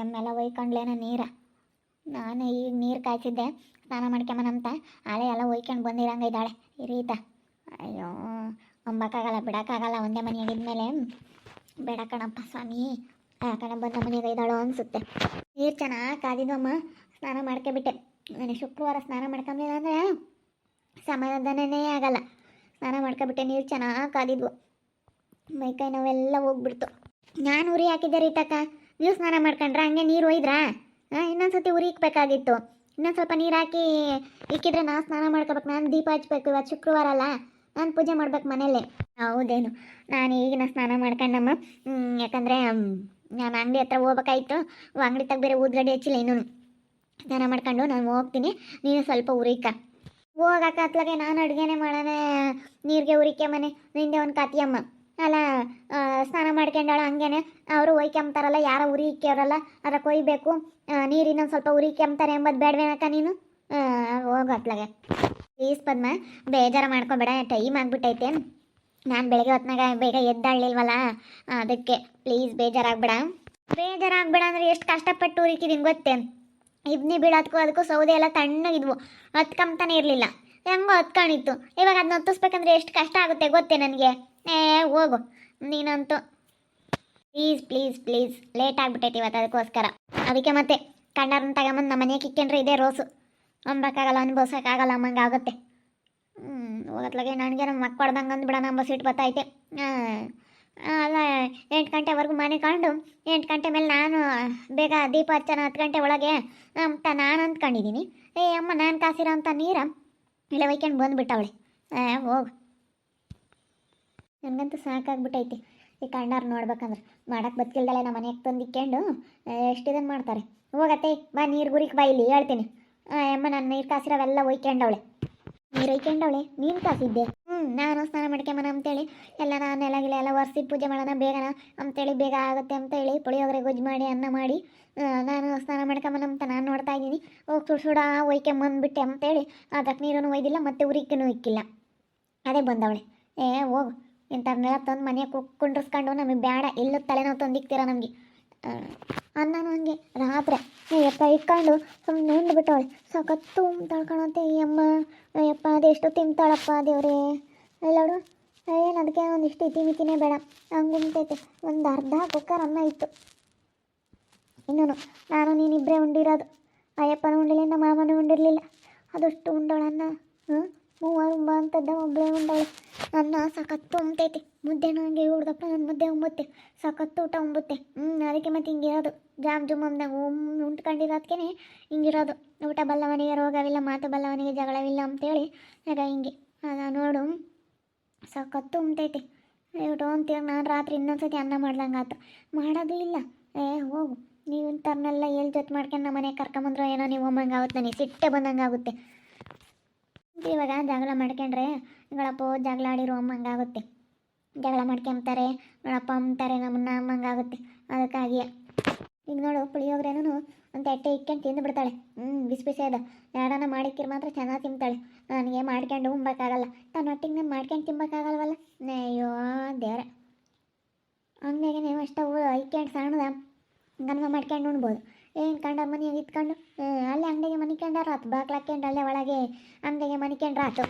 ಎಮ್ಮೆಲ್ಲ ಒಯ್ಕೊಂಡ್ಲೇನ ನೀರ? ನಾನು ಈಗ ನೀರು ಕಾಯ್ತಿದ್ದೆ ಸ್ನಾನ ಮಾಡ್ಕೊಂಬನಂತ ಹಳೆ ಎಲ್ಲ ಒಯ್ಕೊಂಡು ಬಂದಿರಂಗ ಇದ್ದಾಳೆ ಇರೀತ ರೀತ ಅಯ್ಯೋ, ಅಂಬಕ್ಕಾಗಲ್ಲ, ಬಿಡೋಕ್ಕಾಗಲ್ಲ, ಒಂದೇ ಮನೆಯಾಗಿದ್ಮೇಲೆ ಬೇಡ ಕಣಪ್ಪ ಸ್ವಾಮಿ ಕಣ ಬಂದ ಮನೆಗೆ ಇದ್ದಾಳು ಅನಿಸುತ್ತೆ. ನೀರು ಚೆನ್ನಾಗಿ ಕಾದಿದ್ವಮ್ಮ, ಸ್ನಾನ ಮಾಡ್ಕೊಬಿಟ್ಟೆ ನನಗೆ ಶುಕ್ರವಾರ ಸ್ನಾನ ಮಾಡ್ಕೊಂಬಿಲ್ಲ ಅಂದರೆ ಸಮಾಧಾನನೇ ಆಗಲ್ಲ. ಸ್ನಾನ ಮಾಡ್ಕೊಬಿಟ್ಟೆ, ನೀರು ಚೆನ್ನಾಗಿ ಕಾದಿದ್ವು. ಮೈಕೈ ನಾವೆಲ್ಲ ಹೋಗ್ಬಿಡ್ತು. ನಾನು ಉರಿ ಹಾಕಿದ್ದೆ ರೀತಕ್ಕ. ನೀವು ಸ್ನಾನ ಮಾಡ್ಕೊಂಡ್ರೆ ಹಂಗೆ ನೀರು ಒಯ್ದ್ರಾ? ಇನ್ನೊಂದು ಸತಿ ಉರಿ ಇಕ್ಬೇಕಾಗಿತ್ತು ಇನ್ನೊಂದು ಸ್ವಲ್ಪ ನೀರು ಹಾಕಿ ಇಕ್ಕಿದ್ರೆ ನಾನು ಸ್ನಾನ ಮಾಡ್ಕೋಬೇಕು, ನಾನು ದೀಪ ಹಚ್ಬೇಕು ಇವತ್ತು ಶುಕ್ರವಾರ ಅಲ್ಲ, ನಾನು ಪೂಜೆ ಮಾಡ್ಬೇಕು ಮನೇಲಿ. ಹೌದೇನು, ನಾನು ಈಗಿನ ಸ್ನಾನ ಮಾಡ್ಕೊಂಡಮ್ಮ. ಯಾಕಂದರೆ ನಾನು ಅಂಗಡಿ ಹತ್ರ ಹೋಗ್ಬೇಕಾಯ್ತು. ಅಂಗಡಿ ತಗ ಬೇರೆ ಊದ್ಗಡ್ಡೆ ಹಚ್ಚಿಲ್ಲ ಇನ್ನೂ ಸ್ನಾನ ಮಾಡ್ಕೊಂಡು ನಾನು ಹೋಗ್ತೀನಿ, ನೀನು ಸ್ವಲ್ಪ ಉರಿಕ ಹೋಗಕ್ಕ ಅತ್ಲಾಗೆ ನಾನು ಅಡುಗೆನೇ ಮಾಡೋಣ, ನೀರಿಗೆ ಉರಿಕೆ ಮನೆ, ನಿಂದೆ ಒಂದು ಕತಿಯಮ್ಮ ಅಲ್ಲ ಸ್ನಾನ ಮಾಡ್ಕೊಂಡಾಳ ಹಂಗೇನೆ. ಅವರು ಒಯ್ಕೆಂಬ್ತಾರಲ್ಲ ಯಾರ ಉರಿ ಇಕ್ಕಿಯವ್ರಲ್ಲ ಅದ ಕೊಯ್ಬೇಕು ನೀರು ಇನ್ನೊಂದು ಸ್ವಲ್ಪ ಉರಿ ಕೆಮ್ತಾರೆ ಎಂಬುದು ಬೇಡವೇನಕ್ಕ ನೀನು? ಹೋಗು ಅತ್ಲಾಗೆ. ಪ್ಲೀಸ್ ಪದ್ಮ, ಬೇಜಾರು ಮಾಡ್ಕೊಬೇಡ, ಟೈಮ್ ಆಗಿಬಿಟ್ಟೈತೆ. ನಾನು ಬೆಳಗ್ಗೆ ಹೊತ್ನಾಗ ಬೇಗ ಎದ್ದಾಳಿಲ್ವಲ್ಲ ಅದಕ್ಕೆ ಪ್ಲೀಸ್ ಬೇಜಾರಾಗ್ಬೇಡ. ಬೇಜಾರಾಗ್ಬೇಡ ಅಂದರೆ ಎಷ್ಟು ಕಷ್ಟಪಟ್ಟು ಉರಿಕಿದೀನಿ ಗೊತ್ತೇ? ಇಬ್ನಿ ಬೀಳೋದಕ್ಕೂ ಅದಕ್ಕೂ ಸೌದೆ ಎಲ್ಲ ತಣ್ಣಗಿದ್ವು. ಹತ್ಕೊಂತಾನೆ ಇರಲಿಲ್ಲ. ಹೆಂಗೋ ಹತ್ಕೊಂಡಿತ್ತು ಇವಾಗ ಅದನ್ನ ಹೊತ್ತಿಸ್ಬೇಕಂದ್ರೆ ಎಷ್ಟು ಕಷ್ಟ ಆಗುತ್ತೆ ಗೊತ್ತೇ ನನಗೆ? ಏ, ಹೋಗು. ನೀನಂತೂ ಪ್ಲೀಸ್ ಪ್ಲೀಸ್ ಪ್ಲೀಸ್ ಲೇಟ್ ಆಗ್ಬಿಟ್ಟೈತಿ ಇವತ್ತು ಅದಕ್ಕೋಸ್ಕರ. ಅದಕ್ಕೆ ಮತ್ತೆ ಕಣ್ಣರನ್ನ ತಗೊಂಬಂದು ನಮ್ಮ ಮನೆಗೆ ಇಕ್ಕೊಂಡ್ರೆ ಇದೇ ರೋಸು. ಅಂಬಕ್ಕಾಗಲ್ಲ ಅನುಭವಿಸೋಕ್ಕಾಗಲ್ಲ ಅಮ್ಮಂಗೆ ಆಗುತ್ತೆ. ಹ್ಞೂ ಹೋಗತ್ಲಾಗೆ ನನಗೆ ನಮ್ಮ ಮಕ್ಕ ಹೊಡ್ದಂಗೆ ಅಂದ್ಬಿಡೋಣ ಅಂಬ ಸಿಟ್ಟು ಬತ್ತೈತೆ. ಅಲ್ಲ, ಎಂಟು ಗಂಟೆವರೆಗೂ ಮನೆ ಕಂಡು, ಎಂಟು ಗಂಟೆ ಮೇಲೆ ನಾನು ಬೇಗ ದೀಪ ಹಚ್ಚನ ಹತ್ತು ಗಂಟೆ ಒಳಗೆ ಅಂತ ನಾನು ಅಂದ್ಕೊಂಡಿದ್ದೀನಿ. ಏ, ಅಮ್ಮ, ನಾನು ಕಾಸಿರೋ ಅಂತ ನೀರ ಇಲ್ಲ ಒಯ್ಕೊಂಡು ಬಂದುಬಿಟ್ಟವಳೆ. ಹೋಗು. ನನಗಂತೂ ಸಾಕಾಗ್ಬಿಟ್ಟೈತಿ. ಈ ಕಣ್ಣಾರು ನೋಡ್ಬೇಕಂದ್ರೆ ಮಾಡಕ್ಕೆ ಬದುಕಿಲ್ದಲ್ಲೇ ನಮ್ಮ ಮನೆಗೆ ತಂದು ಇಕ್ಕೊಂಡು ಎಷ್ಟು ಇದನ್ನು ಮಾಡ್ತಾರೆ. ಹೋಗತ್ತೆ, ಬಾ ನೀರು ಗುರಿಕ್ ಬಾ ಇಲ್ಲಿ, ಹೇಳ್ತೀನಿ. ಅಮ್ಮ, ನಾನು ನೀರು ಕಾಸಿರೋವೆಲ್ಲ ಒಯ್ಕೊಂಡವಳೆ. ನೀರು ಒಯ್ಕೊಂಡವಳೆ? ನೀನು ಕಾಸಿದ್ದೆ? ಹ್ಞೂ ನಾನು ಸ್ನಾನ ಮಾಡ್ಕೊಂಬನ ಅಂತೇಳಿ, ಎಲ್ಲ ನಾನು ಎಲ್ಲ ಗಿಲ್ಲ ಎಲ್ಲ ಒರೆಸಿ ಪೂಜೆ ಮಾಡೋಣ, ಬೇಗನ ಅಂತೇಳಿ, ಬೇಗ ಆಗುತ್ತೆ ಅಂತೇಳಿ, ಪುಳಿಯೋಗರೆ ಗೊಜ್ಜು ಮಾಡಿ, ಅನ್ನ ಮಾಡಿ ನಾನು ಸ್ನಾನ ಮಾಡ್ಕೊಂಬನ ಅಂತ ನಾನು ನೋಡ್ತಾ ಇದ್ದೀನಿ. ಹೋಗಿ ಸುಡು ಸುಡ ಒಯ್ಕೊಂಬಂದ್ಬಿಟ್ಟೆ ಅಂತೇಳಿ ಅದಕ್ಕೆ ನೀರನ್ನು ಒಯ್ದಿಲ್ಲ, ಮತ್ತೆ ಉರಿಕ್ಕೂ ಇಕ್ಕಿಲ್ಲ. ಅದೇ ಬಂದವಳೆ. ಏ, ಹೋಗು. ಇಂಥವ್ರನ್ನೆಲ್ಲ ತಂದು ಮನೆಗೆ ಕುಂಡ್ರಿಸ್ಕೊಂಡು ನಮಗೆ ಬೇಡ, ಎಲ್ಲೂ ತಲೆನೋವು ತಂದಿಕ್ತೀರ ನಮಗೆ. ನಾನು ಹಂಗೆ, ರಾತ್ರಿ ಯಪ್ಪ ಇಟ್ಕೊಂಡು ಸುಮ್ಮನೆ ಉಂಡ್ಬಿಟ್ಟವಳೆ ಸಾಕತ್ತು ತಳ್ಕೊಳತ್ತೆ ಈ ಅಮ್ಮ ಅಯ್ಯಪ್ಪ ಅದೆಷ್ಟು ತಿಂತಾಳಪ್ಪ ದೇವ್ರೇ. ಎಲ್ಲೋಡು ಏನು ಅದಕ್ಕೆ ಒಂದಿಷ್ಟು ಇತಿ ಮಿತಿನೇ ಬೇಡ. ಹಂಗೆ ಉಂಟೈತೆ. ಒಂದು ಅರ್ಧ ಕುಕ್ಕರ್ ಅನ್ನ ಇತ್ತು. ಇನ್ನೂ ನಾನು ನೀನಿಬ್ಬರೇ ಉಂಡಿರೋದು. ಅಯ್ಯಪ್ಪನೂ ಉಂಡಿಲ್ಲ ನಮ್ಮ ಮಾಮನೂ ಉಂಡಿರಲಿಲ್ಲ. ಅದಷ್ಟು ಉಂಡೋಳನ್ನ ಹ್ಞೂ ಮೂವರು ಅಂತದ್ದ ಒಬ್ಬಳೇ ಉಂಡವಳೆ ನನ್ನ ಸಖತ್ತು ಉಂಬತೈತಿ ಮುದ್ದೆ ನನಗೆ ಹೊಡ್ದಪ್ಪ ನನ್ನ ಮುದ್ದೆ ಉಂಬುತ್ತೆ. ಸಖತ್ತು ಊಟ ಉಂಬುತ್ತೆ. ಹ್ಞೂ ಅದಕ್ಕೆ ಮತ್ತೆ ಹಿಂಗಿರೋದು. ಜಾಮ್ ಜುಮ್ ಅಂದ ಉಮ್ ಉಂಟ್ಕೊಂಡಿರೋದಕ್ಕೆ ಹಿಂಗಿರೋದು. ಊಟ ಬಲ್ಲವನಿಗೆ ರೋಗವಿಲ್ಲ, ಮಾತು ಬಲ್ಲವನಿಗೆ ಜಗಳವಿಲ್ಲ ಅಂತೇಳಿ. ಆಗ ಹಿಂಗೆ. ಅದ ನೋಡು. ಸಖತ್ತು ಉಂಟೈತಿ. ಊಟ ಅಂತೀವಿ ನಾನು ರಾತ್ರಿ ಇನ್ನೊಂದ್ಸತಿ ಅನ್ನ ಮಾಡ್ದಂಗೆ ಆಯ್ತು ಮಾಡೋದು ಇಲ್ಲ. ಏ, ಹೋಗು. ನೀವು ಇಂಥವ್ರನ್ನೆಲ್ಲ ಎಲ್ಲಿ ಜೊತೆ ಮಾಡ್ಕೊಂಡು ನಮ್ಮ ಮನೆಗೆ ಕರ್ಕೊಂಬಂದ್ರೆ ಏನೋ ನೀವು ಒಮ್ಮಂಗೆ ಆಗುತ್ತೆ ನನಗೆ ಸಿಟ್ಟೆ ಬಂದಂಗೆ ಆಗುತ್ತೆ. ಇವಾಗ ಜಗಳ ಮಾಡ್ಕೊಂಡ್ರೆ ಗಳಪ್ಪ ಜಗಳ ಆಡಿರೋ ಅಮ್ಮಂಗೆ ಆಗುತ್ತೆ ಜಗಳ ಮಾಡ್ಕೊಂಬ್ತಾರೆ ನೋಡಪ್ಪ ಅಂತಾರೆ ನಮ್ಮನ್ನ ಅಮ್ಮಂಗಾಗುತ್ತೆ ಅದಕ್ಕಾಗಿ ಈಗ ನೋಡು ಪುಳಿಯೋಗ್ರೆನೂ ಒಂದು ತಟ್ಟೆ ಇಕ್ಕೊಂಡು ತಿಂದು ಬಿಡ್ತಾಳೆ. ಹ್ಞೂ ಬಿಸಿ ಬಿಸಿ ಅದ. ಯಾರನ್ನ ಮಾಡಿಕ್ಕಿರ್ ಮಾತ್ರ ಚೆನ್ನಾಗಿ ತಿಂತಾಳೆ. ನನಗೆ ಮಾಡ್ಕೊಂಡು ಉಣ್ಬೇಕಾಗಲ್ಲ ತನ್ನ ಹೊಟ್ಟಿಗೆ ನಾನು ಮಾಡ್ಕೊಂಡು ತಿನ್ಬೇಕಾಗಲ್ವಲ್ಲ ಅಯ್ಯೋ, ದೇವ್ರೆ. ಹಂಗಾಗಿ ನೀವು ಅಷ್ಟು ಇಕ್ಕೊಂಡು ಸಣ್ಣದ. ಗನ್ಮ ಮಾಡ್ಕೊಂಡು ಉಣ್ಬೋದು. ಏನು ಕಂಡ ಮನೆಯಾಗ ಇತ್ಕೊಂಡು? ಅಲ್ಲೇ ಅಂಗಡಿಗೆ ಮನಿಕೊಂಡಾರ ಆತು. ಬಾಗ್ಲು ಹಾಕ್ಕೊಂಡು ಅಲ್ಲೇ ಒಳಗೆ ಅಂಗಡಿಗೆ ಮನಿಕೊಂಡ್ರಾತು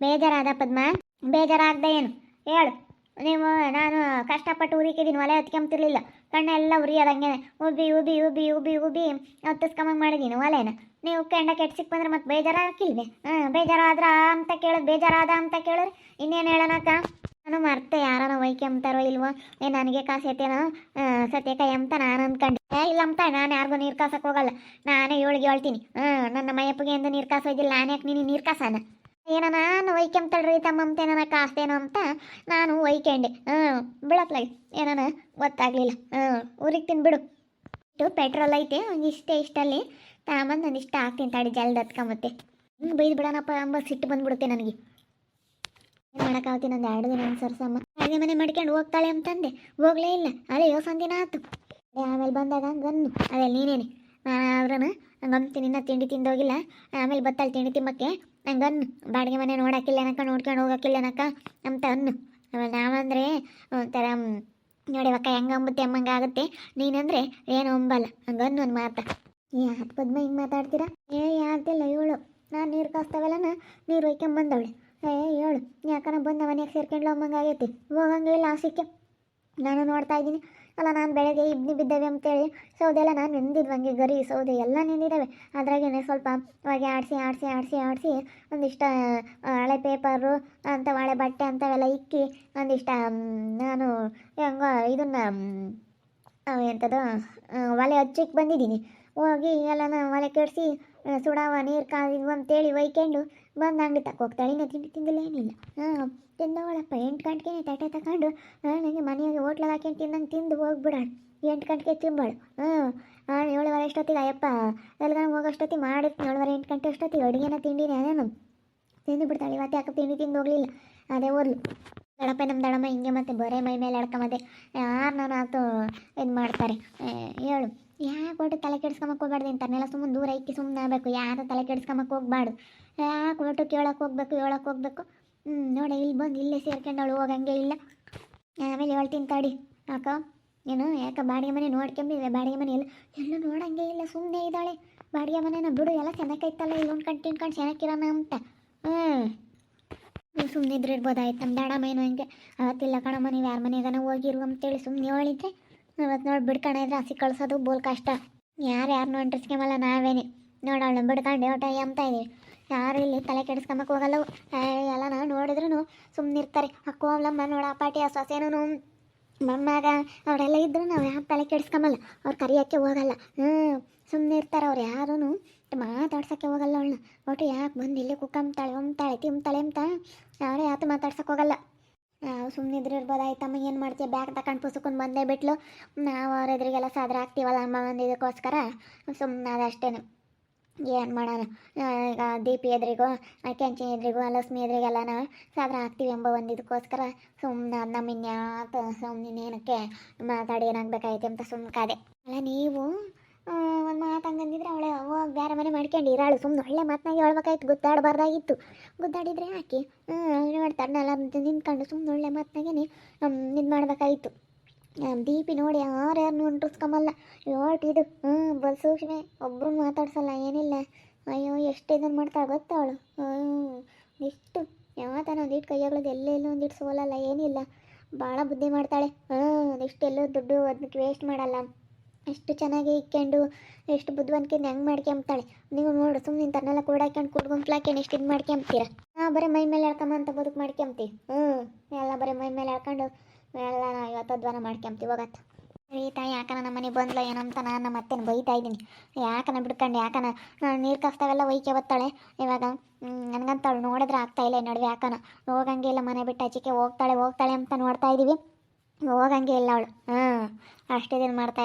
ಬೇಜಾರಾದ ಪದ್ಮ? ಬೇಜಾರಾಗ್ದೆ ಏನು? ಹೇಳು. ನೀವು ನಾನು ಕಷ್ಟಪಟ್ಟು ಉರಿಕಿದ್ದೀನಿ ಒಲೆ ಹತ್ಕೊಂಬ್ತಿರ್ಲಿಲ್ಲ ಕಣ್ಣೆಲ್ಲ ಉರಿಯೋದಂಗೆ ಉಬ್ಬಿ ಉಬ್ಬಿ ಉಬ್ಬಿ ಉಬ್ಬಿ ಉಬ್ಬಿ ಹತ್ತಿಸ್ಕೊಂಬಂಗೆ ಮಾಡಿದ್ದೀನಿ ಒಲೆನ. ನೀವು ಕೆಂಡ ಕೆಟ್ಟಿಸಿಕ್ ಬಂದ್ರೆ ಮತ್ತೆ ಬೇಜಾರಾಗಿಲ್ವೇ ಹಾಂ, ಬೇಜಾರಾದ್ರ ಅಂತ ಕೇಳೋದು, ಬೇಜಾರಾದ ಅಂತ ಕೇಳಿದ್ರೆ ಇನ್ನೇನು ಹೇಳೋಣಕ್ಕ ನಾನು ಮರ್ತೆ, ಯಾರನ ಒಯ್ಕೊಂಬ್ತಾರೋ ಇಲ್ವೋ? ಏ, ನನಗೆ ಕಾಸು ಎತ್ತೇನೋ ಸತ್ಯಕ ಎಂತ ನಾನು ಅಂದ್ಕೊಂಡೆ ಏ, ಇಲ್ಲ ಅಂತ, ನಾನು ಯಾರಿಗೂ ನೀರು ಕಾಸಕ್ಕೆ ಹೋಗಲ್ಲ. ನಾನೇ ಏಳಿಗೆ ಹೇಳ್ತೀನಿ ಹಾಂ, ನನ್ನ ಮೈಯಪ್ಪಗೆ ಎಂದು ನೀರು ಕಾಸು ನಾನು ಯಾಕೆ ನೀನು ನೀರು ಕಾಸನ? ಏನೋ, ನಾನು ಒಯ್ಕೊಂತಳ್ರಿ ತಮ್ಮಂತೆ ನನ್ನ ಕಾಸ್ತೇನೋ ಅಂತ ನಾನು ಒಯ್ಕೆಂಡೆ ಹಾಂ ಬಿಡತ್ಲಾಗ ಏನನ ಗೊತ್ತಾಗ್ಲಿಲ್ಲ. ಹಾಂ ಊರಿಗೆ ತಿನ್ಬಿಡು ಇಟ್ಟು ಪೆಟ್ರೋಲ್ ಐತೆ, ಇಷ್ಟೇ ಇಷ್ಟಲ್ಲಿ ತಗೊಂಬಂದು ನಾನು ಇಷ್ಟ ಹಾಕ್ತೀನಿ ತಾಡಿ ಜಲ್ದಿ ಹತ್ಕೊಂಬತ್ತೆ. ಹಿಂಗೆ ಬೈದು ಬಿಡೋಣಪ್ಪ ಅಂಬ ಸಿಟ್ಟು ಬಂದ್ಬಿಡುತ್ತೆ ನನಗೆ. ಏನು ಮಾಡೋಕ್ಕಾಗ್ತಿ ನಂದು ಎರಡು ದಿನ ಅನ್ಸರ್ಸಮ್ಮ ಹಾಗೆ ಮನೆ ಮಾಡ್ಕೊಂಡು ಹೋಗ್ತಾಳೆ ಅಂತಂದೆ. ಹೋಗ್ಲೇ ಇಲ್ಲ ಅದೇ ಯೋಸನ್ ದಿನ ಆಯ್ತು ಆಮೇಲೆ ಬಂದಾಗ ಗನ್ನು ಅದೇ ನೀನೇನೆ. ನಾನು ಆದ್ರೂ ಹಂಗಂತೀನಿ ಇನ್ನೂ ತಿಂಡಿ ತಿಂದೋಗಿಲ್ಲ. ಆಮೇಲೆ ಬತ್ತಾಳೆ ತಿಂಡಿ ತಿಂಬಕ್ಕೆ ನಂಗೆ ಅನ್ನು, ಬಾಡಿಗೆ ಮನೆ ನೋಡಕ್ಕಿಲ್ಲ ಏನಕ್ಕ, ನೋಡ್ಕೊಂಡು ಹೋಗಕ್ಕಿಲ್ಲ ಏನಕ್ಕ ಅಂತ ಅನ್ನು. ಆಮೇಲೆ ನಾವಂದರೆ ಒಂಥರ ನೋಡಿವಕ್ಕ ಹೆಂಗೆ ಅಂಬುತ್ತೆ ಅಮ್ಮಂಗೆ ಆಗುತ್ತೆ. ನೀನಂದರೆ ಏನು ಅಂಬಲ್ಲ ಹಂಗಂದು ಒಂದು ಮಾತ. ಹತ್ತು ಪದ್ಮ ಹಿಂಗೆ ಮಾತಾಡ್ತೀರಾ? ಏ, ಯಾರ್ದಿಲ್ಲ ಇವಳು? ನಾನು ನೀರು ಕಾಸ್ತಾವಲ್ಲ ನೀರು ಒಯ್ಕೊಂಬಂದವಳೆ ಏ, ಹೇಳು, ಯಾಕನ ಬಂದ ಮನೆಗೆ ಸೇರ್ಕೊಂಡ್ಲು ಅಮ್ಮಂಗೆ ಆಗೈತಿ? ಹೋಗಂಗಿಲ್ಲ ನಾನು ನೋಡ್ತಾ ಇದ್ದೀನಿ. ಅಲ್ಲ, ನಾನು ಬೆಳಗ್ಗೆ ಇಬ್ನಿ ಬಿದ್ದೇವೆ ಅಂತೇಳಿ ಸೌದೆ ಎಲ್ಲ ನಾನು ನೆಂದಿದ್ವಂಗೆ ಗರಿ ಸೌದೆ ಎಲ್ಲ ನೆಂದಿದ್ದಾವೆ ಅದ್ರಾಗೇನೆ ಸ್ವಲ್ಪ ಹೊಗೆ ಆಡಿಸಿ ಆಡಿಸಿ ಆಡಿಸಿ ಆಡಿಸಿ ಒಂದಿಷ್ಟ ಹಳೆ ಪೇಪರು ಅಂತ ಹಳೆ ಬಟ್ಟೆ ಅಂಥವೆಲ್ಲ ಇಕ್ಕಿ ಒಂದಿಷ್ಟ ನಾನು ಹೆಂಗೋ ಇದನ್ನು ಎಂಥದ್ದು ಒಲೆ ಹಚ್ಚಿಕ್ಕೆ ಬಂದಿದ್ದೀನಿ. ಹೋಗಿ ಎಲ್ಲನ ಒಲೆ ಕೆಡಿಸಿ ಸುಡಾವ ನೀರು ಕಾದಿದ್ವು ಅಂತೇಳಿ ಒಯ್ಕೊಂಡು ಬಂದು ಅಂಗಡಿ ತಕ್ಕ ಹೋಗ್ತಾಳೆ. ಇನ್ನು ತಿಂಡಿ ತಿಂದಿಲ್ಲ ಏನಿಲ್ಲ. ಹಾಂ, ತಿಂದವಳಪ್ಪ. ಎಂಟು ಗಂಟೆಗೆ ತಟ್ಟೆ ತಗೊಂಡು ನನಗೆ ಮನೆಯಾಗೆ ಹೋಟ್ಲಾಗ ಹಾಕೊಂಡು ತಿಂದಂಗೆ ತಿಂದು ಹೋಗ್ಬಿಡಾಳು. ಎಂಟು ಗಂಟೆಗೆ ತಿಂಬಾಳು. ಹಾಂ ಏಳುವರೆ ಅಷ್ಟೊತ್ತಿಗೆ ಅಯ್ಯಪ್ಪ? ಹೋಗೋ ಹೋಗೋಷ್ಟೊತ್ತಿಗೆ ಮಾಡಿರ್ತೀನಿ ಏಳುವರೆ ಎಂಟು ಗಂಟೆ ಅಷ್ಟೊತ್ತಿಗೆ ಅಡುಗೆನ ತಿಂಡಿನೇ ಅದೇನು ತಿಂದು ಬಿಡ್ತಾಳೆ. ಇವತ್ತು ಯಾಕೆ ತಿಂಡಿ ತಿಂದು ಹೋಗಲಿಲ್ಲ. ಅದೇ ಓದ್ಲು. ದಡಪ್ಪ ನಮ್ಮ ದಡಮ್ಮ ಹಿಂಗೆ ಮತ್ತೆ ಬರೇ ಮೈ ಮೇಲೆ ಅಡ್ಕೊಂಬದೆ ಯಾರು ನಾನು ಆತು ಇದು ಮಾಡ್ತಾರೆ. ಹೇಳು. ಯಾಕೆ ಒಟ್ಟು ತಲೆ ಕೆಡ್ಸ್ಕೊಂಬಕ್ಕೆ ಹೋಗ್ಬಾರ್ದು ಇಂಥನ್ನೆಲ್ಲ ಸುಮ್ಮನೆ ದೂರ ಇಕ್ಕಿ ಸುಮ್ಮನೆ ಆಗಬೇಕು ಯಾರು ತಲೆ ಕೆಡ್ಸ್ಕೊಂಬಕ್ಕೆ ಹೋಗ್ಬಾರ್ದು. ಯಾಕೆ ಒಟ್ಟು ಕೇಳಕ್ಕೆ ಹೋಗ್ಬೇಕು ಹೇಳಕ್ಕೆ ಹೋಗ್ಬೇಕು? ಹ್ಞೂ ನೋಡಿ, ಇಲ್ಲಿ ಬಂದು ಇಲ್ಲೇ ಸೇರ್ಕೊಂಡವಳು, ಹೋಗಂಗೆ ಇಲ್ಲ. ಆಮೇಲೆ ಹೇಳ್ತೀನಿ ತಡಿ. ಅಕ್ಕ ಏನು, ಯಾಕೆ? ಬಾಡಿಗೆ ಮನೆ ನೋಡ್ಕೊಂಬಿದೆ, ಬಾಡಿಗೆ ಮನೆ ಎಲ್ಲ ಎಲ್ಲೂ ನೋಡಂಗೆ ಇಲ್ಲ ಸುಮ್ಮನೆ ಇದ್ದಾಳೆ. ಬಾಡಿಗೆ ಮನೆನ ಬಿಡು, ಎಲ್ಲ ಚೆನ್ನಾಗೈತಲ್ಲ ಇಲ್ಲಿ ಉಣ್ಕೊಂಡು ತಿನ್ಕೊಂಡು ಚೆನ್ನಾಗಿರೋಣ ಅಂತ. ಹ್ಞೂ ಸುಮ್ಮನೆ ಇದ್ರೆ ಇರ್ಬೋದಾಯ್ತು. ನಮ್ಮ ದಾಡಮ್ಮ ಏನು ಹಂಗೆ. ಅವತ್ತಿಲ್ಲ ಕಣಮ್ಮ, ನೀವು ಯಾರ ಮನೆಗಾನ ಹೋಗಿರು ಅಂತೇಳಿ ಸುಮ್ಮನೆ ಹೇಳಿದ್ರೆ ಅವತ್ತು ನೋಡಿ ಬಿಡ್ಕಣ ಇದ್ರೆ ಹಸಿ ಕಳ್ಸೋದು ಬೋಲ್ ಕಷ್ಟ. ಯಾರು ಯಾರನ್ನೂ ಅಂಟಿಸ್ಕೊಂಬಲ್ಲ ನಾವೇನೆ. ನೋಡೋಣ ಬಿಡ್ಕೊಂಡು, ಒಟ್ಟ ಎಂತ ಇದ್ದೀವಿ ಯಾರು ಇಲ್ಲಿ ತಲೆ ಕೆಡಿಸ್ಕೊಂಬಕ್ಕೆ ಹೋಗಲ್ಲ? ಎಲ್ಲ ನಾವು ನೋಡಿದ್ರು ಸುಮ್ಮನೆ ಇರ್ತಾರೆ. ಅಕ್ಕೋ ಅವಲಮ್ಮ ನೋಡ ಪಾಟಿ, ಆ ಸೊಸೆನೂ ಮಮ್ಮಗ, ಅವರೆಲ್ಲ ಇದ್ರು ನಾವು ಯಾರು ತಲೆ ಕೆಡಿಸ್ಕೊಂಬಲ್ಲ ಅವ್ರು ಕರಿಯೋಕ್ಕೆ ಹೋಗಲ್ಲ. ಹ್ಞೂ ಸುಮ್ಮನೆ ಇರ್ತಾರೆ ಅವ್ರು ಯಾರೂ ಮಾತಾಡ್ಸೋಕ್ಕೆ ಹೋಗಲ್ಲ ಅವಳನ್ನ. ಒಟ್ಟು ಯಾಕೆ ಬಂದು ಇಲ್ಲಿ ಕುಕ್ಕಂತಾಳೆ ಒಮ್ತಾಳೆ ತಿಮ್ತಾಳೆ ಅಂತ. ಯಾರು ಯಾತು ಮಾತಾಡ್ಸಕ್ಕೆ ಹೋಗಲ್ಲ. ಸುಮ್ಮನೆ ಇದ್ರೆ ಇರ್ಬೋದಾಯ್ತಮ್ಮ ಏನು ಮಾಡ್ತೀಯ? ಬ್ಯಾಗ್ ತಗೊಂಡು ಪುಸ್ತಕೊಂಡು ಬಂದೇ ಬಿಟ್ಲು. ನಾವು ಅವ್ರ ಎದುರಿಗೆಲ್ಲ ಸಾದ್ರ ಆಗ್ತೀವಲ್ಲ, ಅಮ್ಮ ಒಂದು ಇದಕ್ಕೋಸ್ಕರ? ಸುಮ್ಮನೆ ಅದಷ್ಟೇನು. ಏನು ಮಾಡೋಣ? ಈಗ ದೀಪಿ ಎದುರಿಗೂ ಕೆಂಚಿನ ಎದುರಿಗೂ ಲಕ್ಷ್ಮಿ ಎದುರಿಗೆಲ್ಲ ನಾವು ಸಾದ್ರ ಹಾಕ್ತೀವಿ ಎಂಬ ಒಂದು ಇದಕ್ಕೋಸ್ಕರ ಸುಮ್ಮನೆ ನಮ್ಮ ಇನ್ಯಾತ ಸುಮ್ಮನೆ ಏನಕ್ಕೆ ಮಾತಾಡಿ ಏನಾಗಬೇಕಾಯ್ತು ಅಂತ ಸುಮ್ಮನೆ ಕಾದೆ. ಅಲ್ಲ, ನೀವು ಒಂದು ಮಾತು ಹಂಗಂದಿದ್ರೆ ಅವಳೆ ಹೋಗಿ ಬೇರೆ ಮನೆ ಮಾಡ್ಕೊಂಡು ಇರಾಳು. ಸುಮ್ಮನೆ ಒಳ್ಳೆ ಮಾತನಾಗಿ ಹೇಳ್ಬೇಕಾಯ್ತು, ಗುದ್ದಾಡಬಾರ್ದಾಗಿತ್ತು. ಗುದ್ದಾಡಿದ್ರೆ ಹಾಕಿ ನಲ್ಲ ನಿಂತ್ಕೊಂಡು ಸುಮ್ಮನೆ ಒಳ್ಳೆ ಮಾತನಾಗೇನೆ ಇದು ಮಾಡಬೇಕಾಗಿತ್ತು ದೀಪಿ ನೋಡಿ ಯಾರು ಯಾರನ್ನೂ ಅಂಟಿಸ್ಕೊಂಬಲ್ಲ ಯೋಟ್ ಇದು ಹ್ಞೂ ಬಲ್ ಸೂಕ್ಷ್ಮೆ ಒಬ್ಬರು ಮಾತಾಡ್ಸಲ್ಲ, ಏನಿಲ್ಲ. ಅಯ್ಯೋ, ಎಷ್ಟು ಇದನ್ನು ಮಾಡ್ತಾಳೆ ಗೊತ್ತಾ ಅವಳು? ಹ್ಞೂ ಎಷ್ಟು ಯಾವತ್ತಾನ ಒಂದಿಟ್ಟು ಕೈಯಾಗಳದ್ದು ಎಲ್ಲೆಲ್ಲೂ ಒಂದಿಟ್ಟು ಸೋಲಲ್ಲ, ಏನಿಲ್ಲ. ಭಾಳ ಬುದ್ಧಿ ಮಾಡ್ತಾಳೆ. ಹ್ಞೂ ಅದೆಷ್ಟೆಲ್ಲೋ ದುಡ್ಡು ಅದಕ್ಕೆ ವೇಸ್ಟ್ ಮಾಡಲ್ಲ. ಎಷ್ಟು ಚೆನ್ನಾಗಿ ಇಕ್ಕೊಂಡು, ಎಷ್ಟು ಬುದ್ಧಿವಂತಿಕೆ ಹೆಂಗೆ ಮಾಡ್ಕೊಂಬ್ತಾಳೆ. ನೀವು ನೋಡು ಸುಮ್ಮನೆ ಕೂಡ ಕೂಡಾಕೊಂಡು ಕುಡ್ಗುಂಪ್ಲಾಕೊಂಡು ಎಷ್ಟು ಇದು ಮಾಡ್ಕೊಂಬ್ತೀರ. ಹಾಂ ಬರೀ ಮೈ ಮೇಲೆ ಅಂತ ಬದುಕು ಮಾಡ್ಕೊಂಬ್ತಿ. ಹ್ಞೂ ಎಲ್ಲ ಬರೀ ಮೈ ಮೇಲೆ ಎಳ್ಕೊಂಡು ಎಲ್ಲ ಇವತ್ತು ಅಧ್ವಾನ ಮಾಡ್ಕೊಂಬ್ತಿ ಹೋಗತ್ತ ಈ ತಾಯಿ, ಯಾಕನ ನಮ್ಮ ಮನೆಗೆ ಬಂದ್ಲ ಏನಂತ ನಾನು ಅತ್ತೆನ ಬೈತಾ ಇದ್ದೀನಿ. ಯಾಕನ ಬಿಡ್ಕೊಂಡು ಯಾಕನ ನೀರು ಕಸ್ತಾವೆಲ್ಲ ಒಯ್ಕೆ ಬತ್ತಾಳೆ ಇವಾಗ ನನಗಂತ ನೋಡಿದ್ರೆ ಆಗ್ತಾ ಇಲ್ಲ ನಡುವೆ ಯಾಕನ. ಹೋಗಂಗೆ ಇಲ್ಲ, ಮನೆ ಬಿಟ್ಟು ಆಚೆಗೆ ಹೋಗ್ತಾಳೆ ಹೋಗ್ತಾಳೆ ಅಂತ ನೋಡ್ತಾ ಇದ್ದೀವಿ ಹೋಗಂಗೆ ಇಲ್ಲ ಅವಳು. ಹ್ಞೂ ಅಷ್ಟು ಮಾಡ್ತಾ